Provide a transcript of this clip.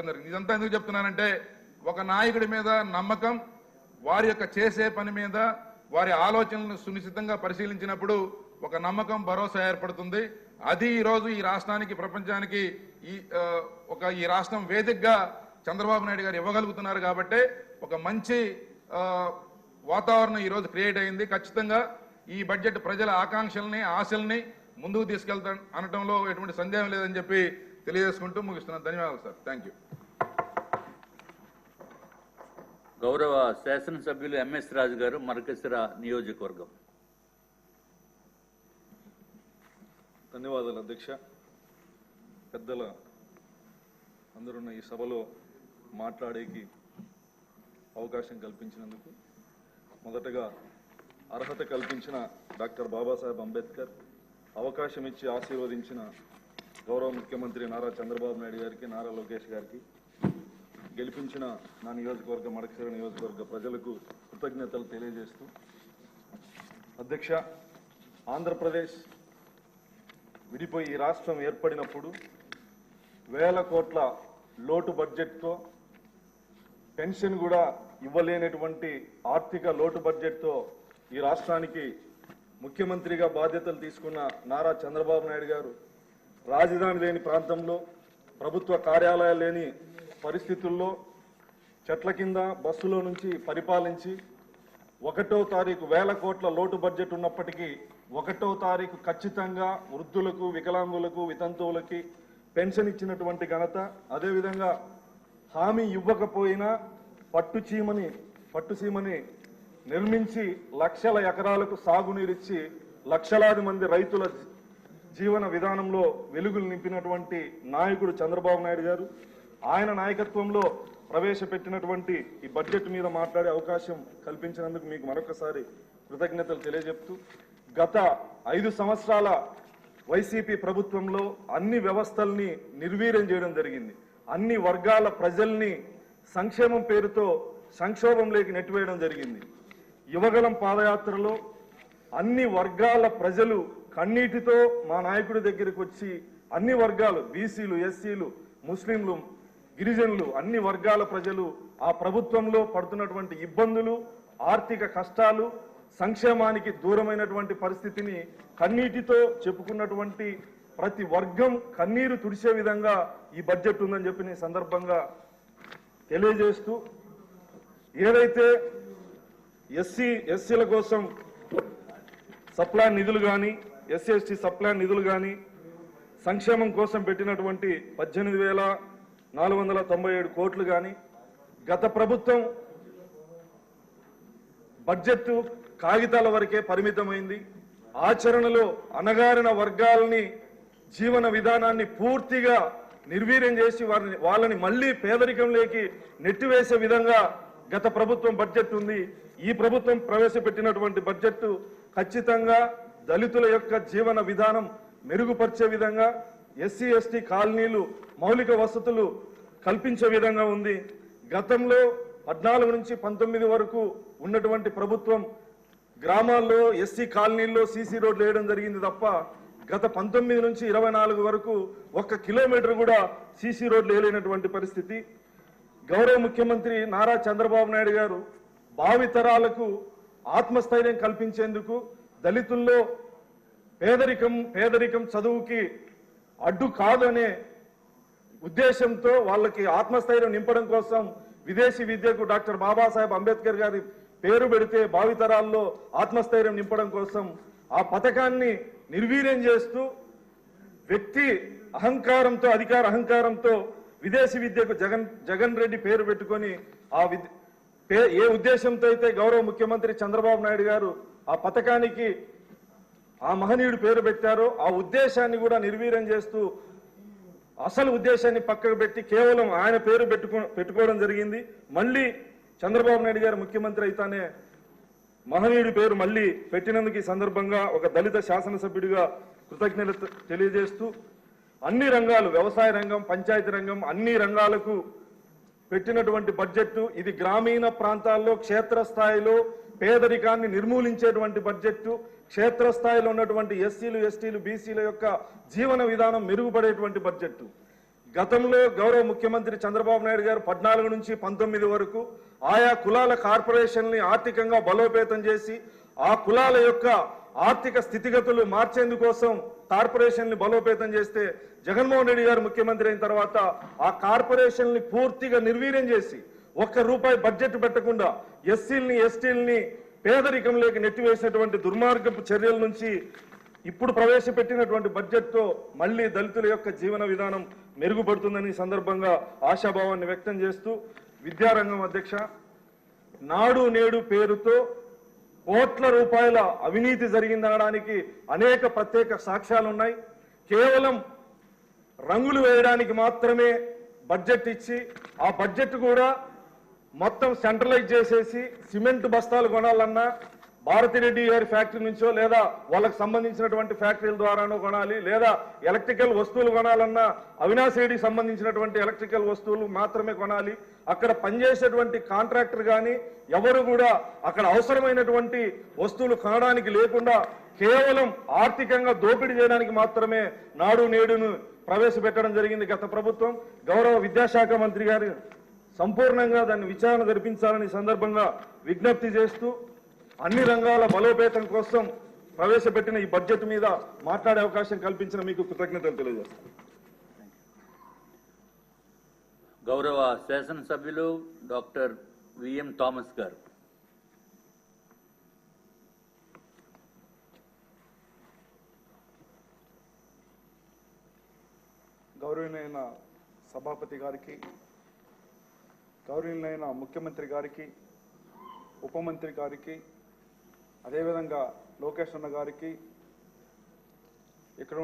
చెప్పడం జరిగింది. ఇదంతా ఎందుకు చెప్తున్నానంటే ఒక నాయకుడి మీద నమ్మకం వారి యొక్క చేసే పని మీద వారి ఆలోచనలను సునిశ్చితంగా పరిశీలించినప్పుడు ఒక నమ్మకం భరోసా ఏర్పడుతుంది. అది ఈరోజు ఈ రాష్ట్రానికి ప్రపంచానికి ఈ ఒక ఈ రాష్ట్రం వేదికగా చంద్రబాబు నాయుడు గారు ఇవ్వగలుగుతున్నారు కాబట్టి ఒక మంచి వాతావరణం ఈరోజు క్రియేట్ అయింది. ఖచ్చితంగా ఈ బడ్జెట్ ప్రజల ఆకాంక్షల్ని ఆశల్ని ముందుకు తీసుకెళ్తా అనటంలో ఎటువంటి సందేహం లేదని చెప్పి తెలియజేసుకుంటూ ముగిస్తున్నాను. ధన్యవాదాలు సార్. థ్యాంక్ గౌరవ శాసనసభ్యులు ఎంఎస్ రాజు గారు మరకసిర నియోజకవర్గం. ధన్యవాదాలు అధ్యక్ష. పెద్దల అందరున్న ఈ సభలో మాట్లాడేకి అవకాశం కల్పించినందుకు మొదటగా అర్హత కల్పించిన డాక్టర్ బాబాసాహెబ్ అంబేద్కర్ అవకాశం ఇచ్చి ఆశీర్వదించిన గౌరవ ముఖ్యమంత్రి నారా చంద్రబాబు నాయుడు గారికి నారా లోకేష్ గారికి గెలిపించిన నా నియోజకవర్గ మడకసిర నియోజకవర్గ ప్రజలకు కృతజ్ఞతలు తెలియజేస్తూ అధ్యక్ష ఆంధ్రప్రదేశ్ విడిపోయి ఈ రాష్ట్రం ఏర్పడినప్పుడు వేల కోట్ల లోటు బడ్జెట్తో పెన్షన్ కూడా ఇవ్వలేనటువంటి ఆర్థిక లోటు బడ్జెట్తో ఈ రాష్ట్రానికి ముఖ్యమంత్రిగా బాధ్యతలు తీసుకున్న నారా చంద్రబాబు నాయుడు గారు రాజధాని లేని ప్రాంతంలో ప్రభుత్వ కార్యాలయాలు లేని పరిస్థితుల్లో చెట్ల కింద బస్సులో నుంచి పరిపాలించి ఒకటో తారీఖు వేల కోట్ల లోటు బడ్జెట్ ఉన్నప్పటికీ ఒకటో తారీఖు ఖచ్చితంగా వృద్ధులకు వికలాంగులకు వితంతువులకి పెన్షన్ ఇచ్చినటువంటి ఘనత అదేవిధంగా హామీ ఇవ్వకపోయినా పట్టు చీమని నిర్మించి లక్షల ఎకరాలకు సాగునీరిచ్చి లక్షలాది మంది రైతుల జీ- జీవన విధానంలో వెలుగులు నింపినటువంటి నాయకుడు చంద్రబాబు నాయుడు గారు. ఆయన నాయకత్వంలో ప్రవేశపెట్టినటువంటి ఈ బడ్జెట్ మీద మాట్లాడే అవకాశం కల్పించినందుకు మీకు మరొకసారి కృతజ్ఞతలు తెలియజెప్తూ గత ఐదు సంవత్సరాల వైసీపీ ప్రభుత్వంలో అన్ని వ్యవస్థల్ని నిర్వీర్యం చేయడం జరిగింది. అన్ని వర్గాల ప్రజల్ని సంక్షేమం పేరుతో సంక్షోభంలోకి నెట్టివేయడం జరిగింది. యువగలం పాదయాత్రలో అన్ని వర్గాల ప్రజలు కన్నీటితో మా నాయకుడి దగ్గరికి వచ్చి అన్ని వర్గాలు బీసీలు ఎస్సీలు ముస్లింలు గిరిజనులు అన్ని వర్గాల ప్రజలు ఆ ప్రభుత్వంలో పడుతున్నటువంటి ఇబ్బందులు ఆర్థిక కష్టాలు సంక్షేమానికి దూరమైనటువంటి పరిస్థితిని కన్నీటితో చెప్పుకున్నటువంటి ప్రతి వర్గం కన్నీరు తుడిచే విధంగా ఈ బడ్జెట్ ఉందని చెప్పి నేను సందర్భంగా తెలియజేస్తూ ఏదైతే ఎస్సీ ఎస్సీల కోసం సప్లాన్ నిధులు కానీ ఎస్సీ ఎస్టీ సప్లాన్ నిధులు కానీ సంక్షేమం కోసం పెట్టినటువంటి పద్దెనిమిది వేల నాలుగు వందల తొంభై ఏడు కోట్లు కానీ గత ప్రభుత్వం బడ్జెట్ కాగితాల వరకే పరిమితమైంది. ఆచరణలో అణగారిన వర్గాలని జీవన విధానాన్ని పూర్తిగా నిర్వీర్యం చేసి వారిని వాళ్ళని మళ్ళీ పేదరికంలోకి నెట్టివేసే విధంగా గత ప్రభుత్వం బడ్జెట్ ఉంది. ఈ ప్రభుత్వం ప్రవేశపెట్టినటువంటి బడ్జెట్ ఖచ్చితంగా దళితుల యొక్క జీవన విధానం మెరుగుపరిచే విధంగా ఎస్సీ ఎస్టీ కాలనీలు మౌలిక వసతులు కల్పించే విధంగా ఉంది. గతంలో పద్నాలుగు నుంచి పంతొమ్మిది వరకు ఉన్నటువంటి ప్రభుత్వం గ్రామాల్లో ఎస్సీ కాలనీల్లో సీసీ రోడ్లు వేయడం జరిగింది తప్ప గత పంతొమ్మిది నుంచి ఇరవై నాలుగు వరకు ఒక్క కిలోమీటర్ కూడా సీసీ రోడ్లు వేయలేనటువంటి పరిస్థితి. గౌరవ ముఖ్యమంత్రి నారా చంద్రబాబు నాయుడు గారు భావితరాలకు ఆత్మస్థైర్యం కల్పించేందుకు దళితుల్లో పేదరికం పేదరికం చదువుకి అడ్డు కాదు అనే ఉద్దేశంతో వాళ్ళకి ఆత్మస్థైర్యం నింపడం కోసం విదేశీ విద్యకు డాక్టర్ బాబాసాహెబ్ అంబేద్కర్ గారి పేరు పెడితే భావితరాల్లో ఆత్మస్థైర్యం నింపడం కోసం ఆ పథకాన్ని నిర్వీర్యం చేస్తూ వ్యక్తి అహంకారంతో అధికార అహంకారంతో విదేశీ విద్యకు జగన్ జగన్ రెడ్డి పేరు పెట్టుకొని ఆ విద్య పే- ఏ ఉద్దేశంతో అయితే గౌరవ ముఖ్యమంత్రి చంద్రబాబు నాయుడు గారు ఆ పథకానికి ఆ మహనీయుడు పేరు పెట్టారో ఆ ఉద్దేశాన్ని కూడా నిర్వీర్యం చేస్తూ అసలు ఉద్దేశాన్ని పక్కకు పెట్టి కేవలం ఆయన పేరు పెట్టుకో పెట్టుకోవడం జరిగింది. మళ్ళీ చంద్రబాబు నాయుడు గారు ముఖ్యమంత్రి అయితేనే మహనీయుడి పేరు మళ్ళీ పెట్టినందుకు ఈ సందర్భంగా ఒక దళిత శాసనసభ్యుడిగా కృతజ్ఞత తెలియజేస్తూ అన్ని రంగాలు వ్యవసాయ రంగం పంచాయతీ రంగం అన్ని రంగాలకు పెట్టినటువంటి బడ్జెట్ ఇది గ్రామీణ ప్రాంతాల్లో క్షేత్రస్థాయిలో పేదరికాన్ని నిర్మూలించేటువంటి బడ్జెట్ క్షేత్రస్థాయిలో ఉన్నటువంటి ఎస్సీలు ఎస్టీలు బీసీల యొక్క జీవన విధానం మెరుగుపడేటువంటి బడ్జెట్ గతంలో గౌరవ ముఖ్యమంత్రి చంద్రబాబు నాయుడు గారు పద్నాలుగు నుంచి పంతొమ్మిది వరకు ఆయా కులాల కార్పొరేషన్ని ఆర్థికంగా బలోపేతం చేసి ఆ కులాల యొక్క ఆర్థిక స్థితిగతులు మార్చేందుకోసం కార్పొరేషన్ని బలోపేతం చేస్తే జగన్మోహన్ రెడ్డి గారు ముఖ్యమంత్రి అయిన తర్వాత ఆ కార్పొరేషన్ని పూర్తిగా నిర్వీర్యం చేసి ఒక్క రూపాయి బడ్జెట్ పెట్టకుండా ఎస్సీల్ని ఎస్టీల్ని పేదరికంలోకి నెట్టివేసినటువంటి దుర్మార్గపు చర్యల నుంచి ఇప్పుడు ప్రవేశపెట్టినటువంటి బడ్జెట్తో మళ్ళీ దళితుల యొక్క జీవన విధానం మెరుగుపడుతుందని సందర్భంగా ఆశాభావాన్ని వ్యక్తం చేస్తూ విద్యారంగం అధ్యక్ష నాడు నేడు పేరుతో కోట్ల రూపాయల అవినీతి జరిగిందనడానికి అనేక ప్రత్యేక సాక్ష్యాలు ఉన్నాయి. కేవలం రంగులు వేయడానికి మాత్రమే బడ్జెట్ ఇచ్చి ఆ బడ్జెట్ కూడా మొత్తం సెంట్రలైజ్ చేసేసి సిమెంట్ బస్తాలు కొనాలన్నా భారతిరెడ్డి గారి ఫ్యాక్టరీ నుంచో లేదా వాళ్ళకి సంబంధించినటువంటి ఫ్యాక్టరీల ద్వారానో కొనాలి లేదా ఎలక్ట్రికల్ వస్తువులు కొనాలన్నా అవినాష్ రెడ్డికి సంబంధించినటువంటి ఎలక్ట్రికల్ వస్తువులు మాత్రమే కొనాలి. అక్కడ పనిచేసేటువంటి కాంట్రాక్టర్ కానీ ఎవరు కూడా అక్కడ అవసరమైనటువంటి వస్తువులు కొనడానికి లేకుండా కేవలం ఆర్థికంగా దోపిడీ చేయడానికి మాత్రమే నాడు నేడును ప్రవేశపెట్టడం జరిగింది గత ప్రభుత్వం. గౌరవ విద్యాశాఖ మంత్రి గారు సంపూర్ణంగా దాన్ని విచారణ జరిపించాలని సందర్భంగా విజ్ఞప్తి చేస్తూ అన్ని రంగాల బలోపేతం కోసం ప్రవేశపెట్టిన ఈ బడ్జెట్ మీద మాట్లాడే అవకాశం కల్పించిన మీకు కృతజ్ఞతలు తెలియజేస్తాను. గౌరవ శాసనసభ్యులు డాక్టర్ విఎం థామస్ గారు. గౌరవనీయులైన సభాపతి గారికి గౌరవనీయులైన ముఖ్యమంత్రి గారికి ఉప మంత్రి గారికి అదేవిధంగా లోకేష్ అన్న గారికి ఇక్కడ